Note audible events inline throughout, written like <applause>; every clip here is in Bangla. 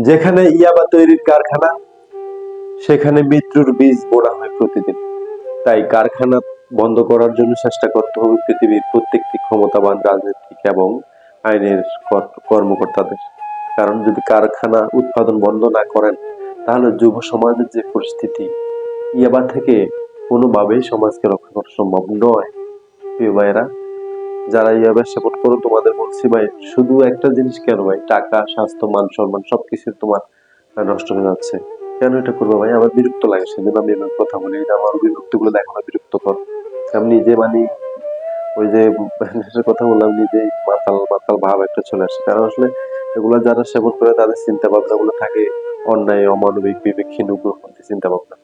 যেখানে ইয়াবা তৈরির কারখানা, সেখানে মৃত্যুর বীজ বোনা হয় প্রতিদিন। তাই কারখানা বন্ধ করার জন্য চেষ্টা করতে হবে পৃথিবীর প্রত্যেকটি ক্ষমতাবান রাজনৈতিক এবং আইনের কর- কর্মকর্তাদের। কারণ যদি কারখানা উৎপাদন বন্ধ না করেন, তাহলে যুব সমাজের যে পরিস্থিতি, ইয়াবা থেকে কোনোভাবেই সমাজকে রক্ষা করা সম্ভব নয়। প্রিয় যারা ইয়াবা সেবন করো, তোমাদের বলছি ভাই, শুধু একটা জিনিস কেন ভাই? টাকা, স্বাস্থ্য, মান সম্মান সবকিছু তোমার নষ্ট হয়ে যাচ্ছে। কেন এটা করব ভাই? আমার বিরক্ত লাগে সেজন্য আমি এভাবে কথা বলি। এটা আমার বিরক্তি গুলো দেখো না বিরক্ত কর আমি নিজে মানে ওই যে <laughs> কথা বললাম নিজেই মাতাল মাতাল ভাব একটা চলে আসে। কারণ আসলে এগুলো যারা সেবন করে, তাদের চিন্তা ভাবনা গুলো থাকে অন্যায়, অমানবিক, বিবেকহীন, উগ্রপন্থী চিন্তা ভাবনা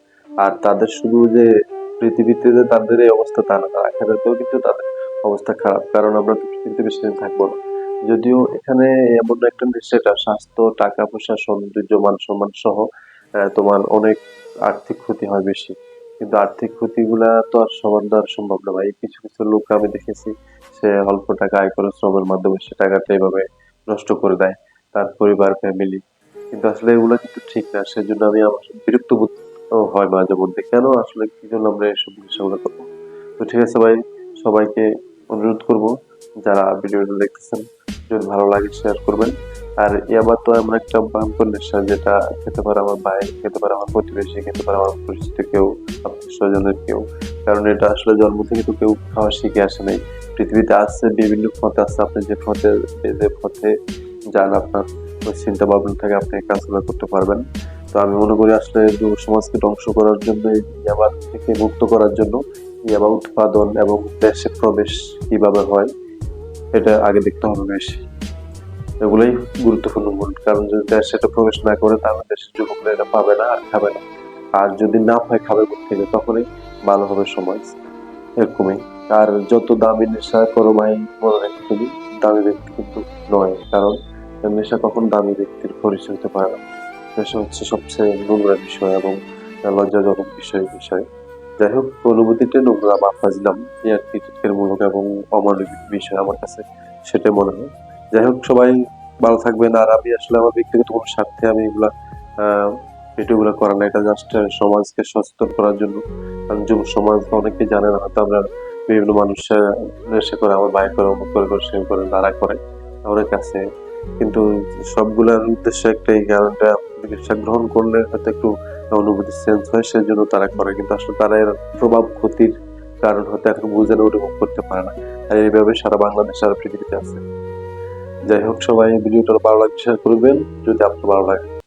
আর তাদের শুধু যে পৃথিবীতে যে তাদের এই অবস্থা তা না, তার কিন্তু তাদের অবস্থা খারাপ, কারণ আমরা পৃথিবীতে বেশি দিন থাকব না। যদিও এখানে এমন একটা সেটা স্বাস্থ্য, টাকা পয়সা, সৌন্দর্য, মান সম্মান সহ তোমার অনেক আর্থিক ক্ষতি হয় বেশি। কিন্তু আর্থিক ক্ষতিগুলা তো আর সবার দ্বারা সম্ভব না ভাই। কিছু কিছু লোক আমি দেখেছি, সে অল্প টাকা আয় করে শ্রমের মাধ্যমে সে টাকাটা এভাবে নষ্ট করে দেয়, তার পরিবার ফ্যামিলি কিন্তু আসলে এগুলো কিন্তু ঠিক না, সেজন্য আমি আমার বিরক্ত বোধ হয় মাঝে মধ্যে। কেন? আসলে কি জন্য আমরা এইসব বিষয়গুলো করব? তো ঠিক আছে ভাই, সবাইকে অনুরোধ করব যারা ভিডিওটা দেখতেছেন, যদি ভালো লাগে শেয়ার করবেন। আর ইয়াবা তো এমন একটা ভয়ঙ্কর নেশা যেটা খেতে পারে আমার ভাই খেতে পারে আমার প্রতিবেশী, খেতে পারে আমার পরিচিত কেউ আপনার স্বজনের কেউ। কারণ এটা আসলে জন্ম থেকে তো কেউ খাওয়া শিখে আসে নাই। পৃথিবীতে আসছে বিভিন্ন পথে আসছে আপনি যে পথে যে পথে যান, আপনার ওই চিন্তা ভাবনা থেকে আপনি কাজগুলো করতে পারবেন। তো আমি মনে করি আসলে যুব সমাজকে ধ্বংস করার জন্য, এই থেকে মুক্ত করার জন্য ইয়াবা উৎপাদন এবং দেশে প্রবেশ কীভাবে হয়, এটা আগে দেখতে হবে বেশি। এগুলোই গুরুত্বপূর্ণ মূল, কারণ যদি দেশ সেটা প্রবেশ না করে, তাহলে দেশের যুবকরা এটা পাবে না আর খাবে না। আর যদি না পায়, খাবে থেকে? তখনই ভালো হবে সমাজ, এরকমই। আর যত দামি নেশা করো ভাই মনে রেখে তুমি দামি ব্যক্তি কিন্তু নয়, কারণ নেশা কখন দামি ব্যক্তির পরিচয় হতে পারে না। নেশা হচ্ছে সবচেয়ে নোংরা বিষয় এবং লজ্জাজনক বিষয় বিষয়। যাই হোক অনুভূতিটা নোংরা বা ফাজলাম এই আর মূলক এবং অমানবিক বিষয় আমার কাছে সেটাই মনে হয়। যাই হোক সবাই ভালো থাকবেন। আর আমি আসলে আমার ব্যক্তিগত কোনো স্বার্থে আমি এগুলা ভিডিওগুলো করা না এটা জাস্ট সমাজকে সচেতন করার জন্য। কারণ যুব সমাজ অনেকে জানে না হয়তো আমরা বিভিন্ন মানুষ আহ, নেশা করে আমার ভাই করে অমুক করে করে সে করে তারা করে অনেক আছে। কিন্তু সবগুলোর উদ্দেশ্য একটাই কারণটা গ্রহণ করলে হয়তো একটু অনুভূতি চেঞ্জ হয়, সেজন্য তারা করে। কিন্তু আসলে তারা এর প্রভাব ক্ষতির কারণ হতে এখন বুঝে না, অনুভব করতে পারে না। আর এইভাবে সারা বাংলাদেশ, সারা পৃথিবীতে আছে। যাই হোক, সবাই ভিডিওটা ভালো লাগে শেয়ার করবেন। যদি আপনার ভালো লাগে